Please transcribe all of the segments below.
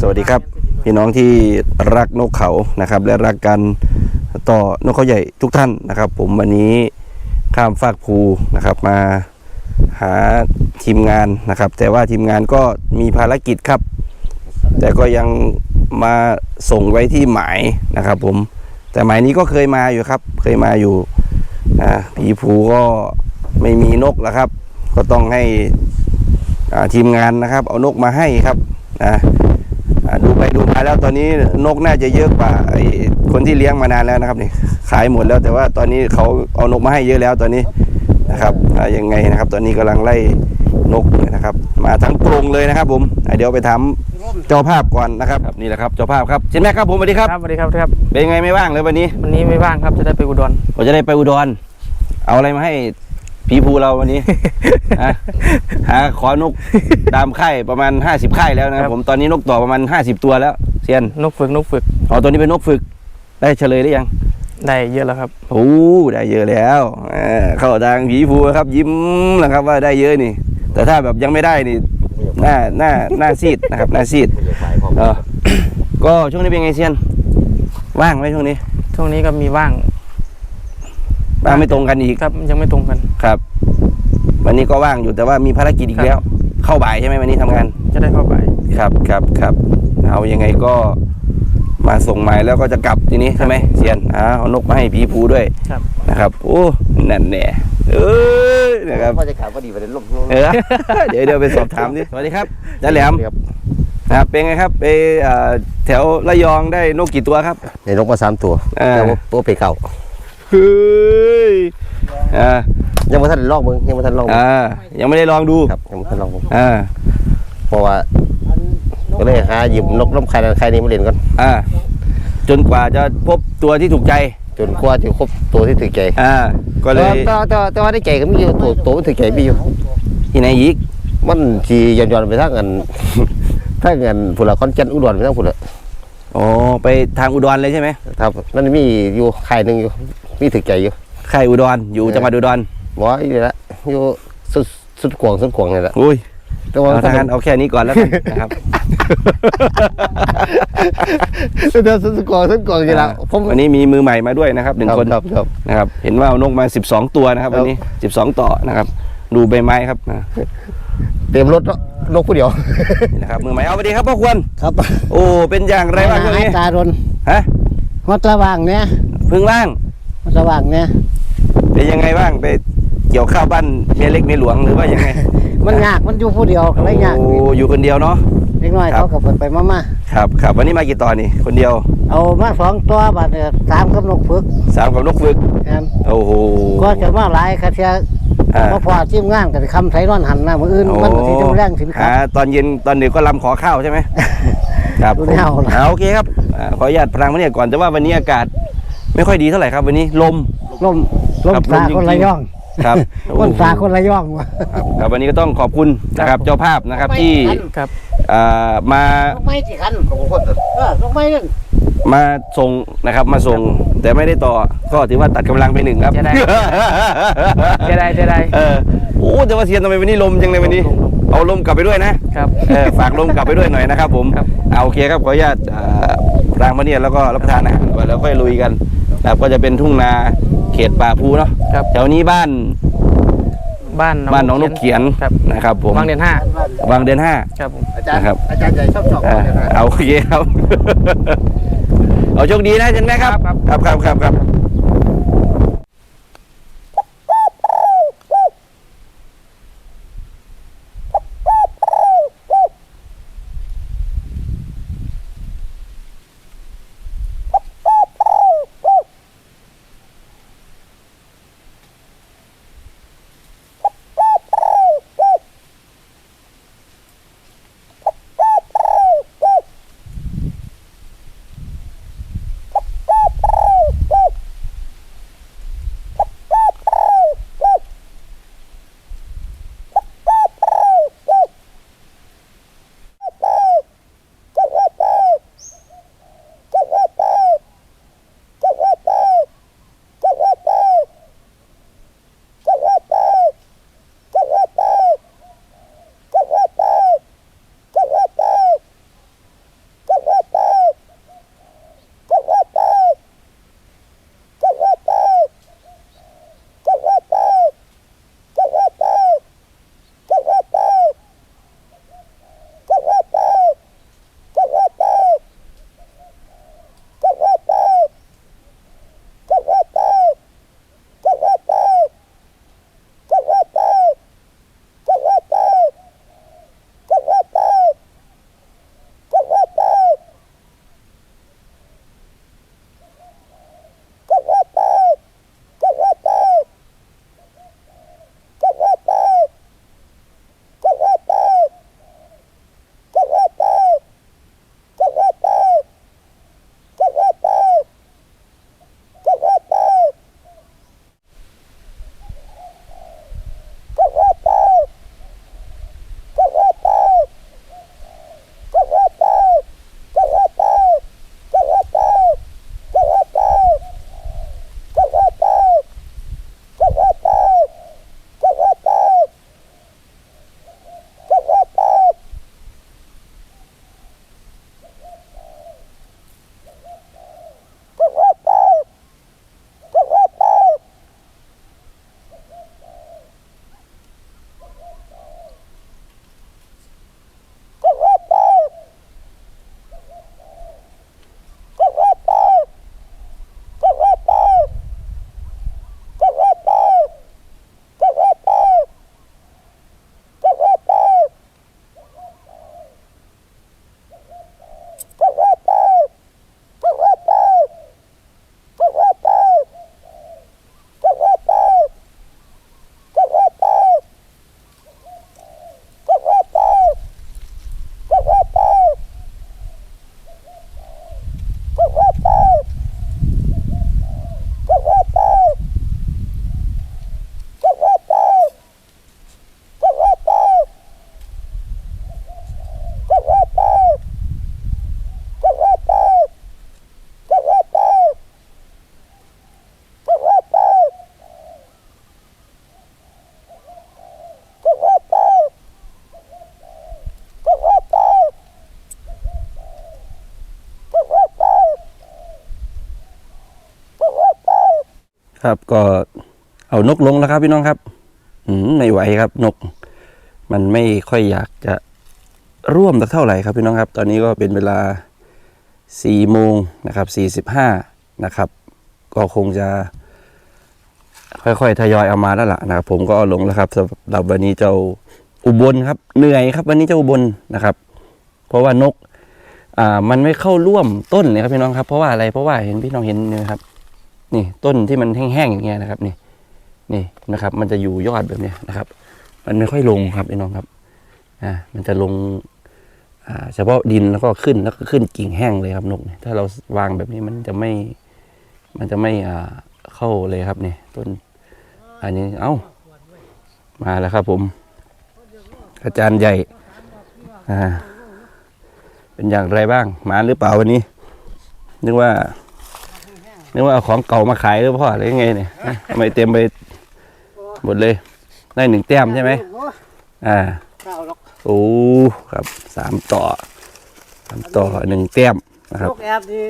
สวัสดีครับ พี่น้องที่รักนกเขานะครับ และรักกันต่อนกเขาใหญ่ทุกท่านนะครับ ผมวันนี้ข้ามฟากภูนะครับมาหาทีมงานนะครับ แต่ว่าทีมงานก็มีภารกิจครับ แต่ก็ยังมาส่งไว้ที่หมายนะครับผมแต่หมายนี้ก็เคยมาอยู่ครับ เคยมาอยู่อ่าผีภูก็ไม่มีนกแล้วครับ ก็ต้องให้ทีมงานนะครับ เอานกมาให้ครับนะ ดูไปดูมาแล้วตอนนี้นกน่าจะเยอะกว่าไอ้คนที่เลี้ยงมานานแล้วนะครับนี่ขายหมดแล้วแต่ว่าตอนนี้เขาเอานกมาให้เยอะแล้วตอนนี้นะครับอ่ายังไงนะครับ ตอนนี้กำลังไล่นกอยู่นะครับ มาทั้งกรงเลยนะครับ ผมอ่าเดี๋ยวไปถามเจ้าภาพก่อนนะครับนี่แหละครับเจ้าภาพครับเช่นแม่ครับผมสวัสดีครับครับสวัสดีครับครับ เป็นไงไม่ว่างเลยวันนี้ วันนี้ไม่ว่างครับจะได้ไปอุดรผมจะได้ไปอุดรเอาอะไรมาให้ ผีภูเราวันนี้ฮะหาขอนกตามค่ายประมาณ 50ค่ายแล้วนะครับผมตอนนี้นกต่อประมาณ 50 ตัวแล้วเซียนนกฝึกนกฝึกอ๋อตัวนี้เป็นนกฝึก ได้เฉลยได้ยังได้เยอะแล้วครับ โอ้ได้เยอะแล้วเออเข้าทางผีภูครับ ยิ้มนะครับว่าได้เยอะนี่ แต่ถ้าแบบยังไม่ได้นี่หน้าหน้าหน้าซีดนะครับหน้าซีดเออ ก็ช่วงนี้เป็นไงเซียน ว่างไหมช่วงนี้ ช่วงนี้ก็มีว่าง ว่างไม่ตรงกันอีกครับยังไม่ตรงกันครับ วันนี้ก็ว่างอยู่แต่ว่ามีภารกิจอีกครับแล้ว เข้าบ่ายใช่ไหมวันนี้ทำงาน จะได้เข้าไปครับครับครับเอายังไงก็มาส่งหมายแล้วก็จะกลับทีนี้ใช่ไหมเซียนอ่าเอานกมาให้ผีภูด้วยครับนะครับโอ้นั่นแน่เอ้ยนะครับว่าจะขายพอดีประเด็นลมเออเดี๋ยวเดี๋ยวไปสอบถามดิสวัสดีครับจ้าแหลมครับนะครับเป็นไงครับไปอ่าแถวระยองได้นกกี่ตัวครับ ในนกมาสามตัวอ่าแต่ว่าตัวไปเก่า เฮ้ยอ่ายังไม่ทันได้ลองมึงยังไม่ทันลองมึงอ่ายังไม่ได้ลองดูครับยังไม่ทันลองมึงอ่าเพราะว่าก็เลยหาหยิบนกล้มใครนั้นใครนี้มาเล่นกันอ่าจนกว่าจะพบตัวที่ถูกใจ จนกว่าจะครบตัวที่ถือใจอ่าก็เลยแต่ว่าแต่ว่าแต่ว่าได้ใจก็มีอยู่ตัวตัวที่ถือใจมีอยู่ที่ไหนอีกมันจีย้อนๆไปทางกันทางกันผู้ละคอนเจนอุดรไปทางผู้ละอ๋อไปทางอุดรเลยใช่ไหมครับนั่นมีอยู่ใครหนึ่งอยู่ มีถือใจอยู่ค่ายอุดรอยู่จังหวัดอุดรบอกว่าอยู่ละอยู่สุดสุดกวางสุดกวางนี่แหละอุ้ยแต่ว่าเอาทางนั้นเอาแค่นี้ก่อนแล้วกันนะครับแต่สุดกวางสุดกวางนี่แหละผมวันนี้มีมือใหม่มาด้วยนะครับหนึ่งคนครับครับนะครับเห็นว่าเอานกมา 12 ตัวนะครับครับวันนี้ 12 ต่อนะครับ ดูใบไม้ครับนะเต็มรถแล้วนกผู้เดียวนี่นะครับมือใหม่เอาไปดีครับพ่อควรครับ โอ้เป็นอย่างไรบ้างช่วงให้นี้ตาดนฮะฮอดระหว่างเนี่ยเพึ่งล่าง ฮอดระหว่างเนี่ยเป็นยังไงบ้างไปเกี่ยวข้าวบ้านเมียเล็กเมียหลวงหรือว่ายังไง มันยากมันอยู่ผู้เดียวก็เลยยากโอ้อยู่คนเดียวเนาะเล็กน้อยครับเขากับไปไปมามาครับครับวันนี้มากี่ตอนนี่คนเดียว เอามาสองตัวบาดเนี่ยสามกับนกฝึกสามกับนกฝึกแม่นโอ้โหก็จะมาหลายคาเทียอ่ามาพอทีมงานกันคำไทยนอนหันหน้ามืออื่นโอ้มันสิจะแรงสินค้าหาตอนเย็นตอนดึกก็ลำขอข้าวใช่ไหมครับดูไม่เอาละอ่าโอเคครับอ่าขออนุญาตพลังพระเนี่ยก่อนแต่ว่าวันนี้อากาศ ไม่ค่อยดีเท่าไหร่ครับ วันนี้ลมลมลมครับสาลมจริงๆ คนละย่องครับคนสาคนละย่องวะ ครับครับวันนี้ก็ต้องขอบคุณนะครับเจ้าภาพนะครับที่ครับอ่ามาลงไม้สิคันเออลงไม้นั่นมาส่งนะครับมาส่งแต่ไม่ได้ต่อก็ถือว่าตัดกำลังไปหนึ่งครับจะได้ จะได้จะได้เออโอ้แต่ว่าเซียนทำไมวันนี้ลมจังเลยวันนี้ลมลมเอาลมกลับไปด้วยนะ ครับ เออฝากลมกลับไปด้วยหน่อยนะครับผมครับ เอาโอเคครับขออนุญาตอ่ารางมะเนี่ยแล้วก็รับประทานอาหารก่อนแล้วค่อยลุยกันนะ ครับก็จะเป็นทุ่งนาเขตป่าภูเนาะครับ แถวนี้บ้านบ้านบ้านหน้องนกเขียนครับนะครับผมบางเดือนห้าบางเดือนห้าครับผมอาจารย์นะครับอาจารย์ใหญ่ชอบชอบอ่าเอาโอเคครับ เอาโชคดีนะเช่นไหมครับ ครับครับครับครับ ครับก็เอานกลงแล้วครับพี่น้องครับอืไม่ไหวครับ นก มันไม่ค่อยอยากจะร่วมสักเท่าไหร่ครับพี่น้องครับ ตอนนี้ก็เป็นเวลาสี่โมงนะครับสี่สิบห้านะครับ ก็คงจะค่อยๆ ทยอยเอามาแล้วล่ะนะครับผมก็เอาลงแล้วครับสำหรับวันนี้เจ้าอุบลครับ เหนื่อยครับ วันนี้เจ้าอุบลนะครับ เพราะว่านก อ่า มันไม่เข้าร่วมต้นเลยครับพี่น้องครับ เพราะว่าอะไรเพราะว่าเห็นพี่น้องเห็นนี่นะครับ นี่ต้นที่มันแห้งๆอย่างเงี้ยนะครับ นี่ นี่นะครับ มันจะอยู่ยอดแบบนี้นะครับ มันไม่ค่อยลงครับพี่น้องครับ อ่า มันจะลง อ่า เฉพาะดินแล้วก็ขึ้นแล้วก็ขึ้นกิ่งแห้งเลยครับนกเนี่ยถ้าเราวางแบบนี้มันจะไม่ มันจะไม่อ่าเข้าเลยครับนี่ต้น อันนี้เอ้า มาแล้วครับ ผม อาจารย์ใหญ่ อ่า เป็นอย่างไรบ้าง มาหรือเปล่าวันนี้นึกว่า นึกว่าเอาของเก่ามาขายหรือเปล่าหรือยังไงเนี่ยฮะทำไมเต็มไปหมดเลย ได้หนึ่งแต้มใช่ไหมอ่าข้าวหรอกโอ้ครับสามต่อสามต่อหนึ่งแต้มนะครับลูกแอบนี่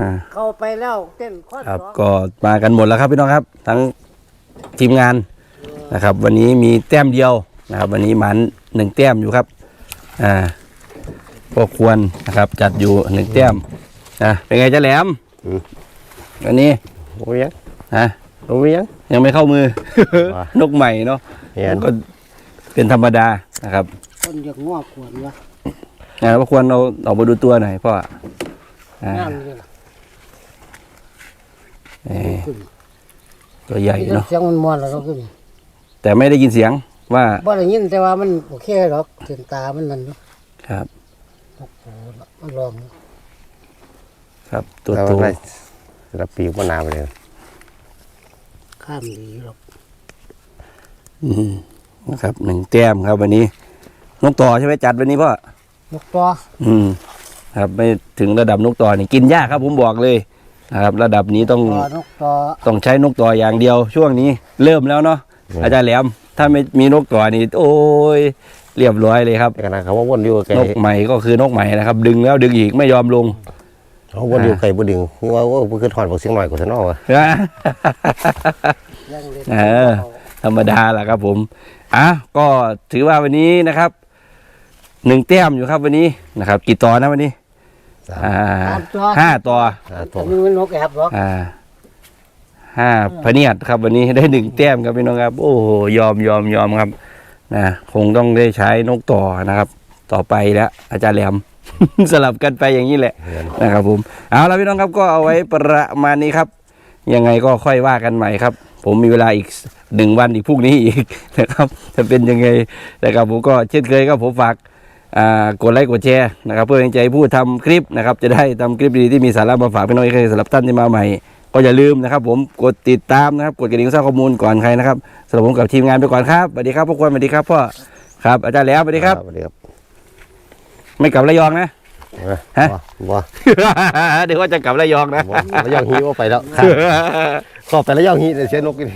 อ่าเข้าไปแล้วเต้นข้อครับสองก็มากันหมดแล้วครับพี่น้องครับ ทั้งทีมงานนะครับ วันนี้มีแต้มเดียวนะครับ วันนี้หมันหนึ่งแต้มอยู่ครับอ่าพวกควรนะครับจัดอยู่หนึ่งแต้มนะเป็นไงเจ้าแหลม อืมวันนี้โอ้ยยังฮะโอ้ยยังยังไม่เข้ามือว่ะนกใหม่เนาะเห็นก็เป็นธรรมดานะครับคนอยากง้อขวนวะนะพวกควรเราออกมาดูตัวหน่อยพ่ออ่างามเลยล่ะนี่ขึ้นตัวใหญ่เนาะเสียงมันมวนแล้วก็ขึ้นแต่ไม่ได้ยินเสียงว่าบ่ได้ยินแต่ว่ามันโอเคหรอกเสียงตามันนั่นอยู่ครับโอ้โหมันลองครับ ตัวแล้วโต ได้แล้วปีกมะนาวไปเลย ข้ามดีหรอกอืมนะครับหนึ่งแต้มครับวันนี้นกต่อใช่ไหมจัดวันนี้พ่อ นกตัวอืม ครับไม่ถึงระดับนกต่อนี่กินยากครับ ผมบอกเลยนะครับ ระดับนี้ต้องตัวนกตัวต้องใช้นกต่ออย่างเดียว ช่วงนี้ เริ่มแล้วเนาะอาจารย์แหลม ถ้าไม่มีนกต่อนี่โอ้ยเรียบร้อยเลยครับ แต่ขณะเขาว่าวนอยู่ไกลนกใหม่ก็คือนกใหม่นะครับ ดึงแล้วดึงอีกไม่ยอมลง เขาวนอยู่ไกลบ่ดึงว่าว่าบ่คือถอนบอกเสียงหน่อยกว่าซะเนาะวะยังเล่นเออ ธรรมดาแหละครับ ผมอะก็ถือว่าวันนี้นะครับหนึ่งแต้มอยู่ครับวันนี้นะครับ กี่ต่อนะวันนี้สามอ่าสามตัวห้าต่อห้าตัแต่วนี่มันนกแอบหรอกอ่าห้าพะเนียดครับ วันนี้ได้หนึ่งแต้มครับพี่น้องครับ โอ้โหยอมยอมยอมครับนะคงต้องได้ใช้นกต่อนะครับ ต่อไปแล้วอาจารย์แหลม สลับกันไปอย่างนี้แหละนะครับผมเอาละพี่น้องครับก็เอาไว้ประมาณนี้ครับ ยังไงก็ค่อยว่ากันใหม่ครับ ผมมีเวลาอีกหนึ่งวันอีกพรุ่งนี้อีกนะครับจะเป็นยังไงนะครับผมก็เช่นเคยครับผมฝากอ่ากดไลค์กดแชร์นะครับเพื่อเป็นใจผู้ทำคลิปนะครับจะได้ทำคลิปดีที่มีสาระมาฝากพี่น้องอีกสำหรับท่านที่มาใหม่ ก็อย่าลืมนะครับ ผมกดติดตามนะครับกดกระดิ่งสร้างข้อมูลก่อนใครนะครับสำหรับผมกับทีมงานไปก่อนครับสวัสดีครับพวกคนสวัสดีครับพ่อครับอาจารย์แล้วสวัสดีครับสวัสดีครับ ไม่กลับระยองนะ ฮะ บ่เดี๋ยวว่าจะกลับระยองนะ บ่ระยองฮีว่าไปแล้วครับขอไประยองฮีแต่เสียนกกิน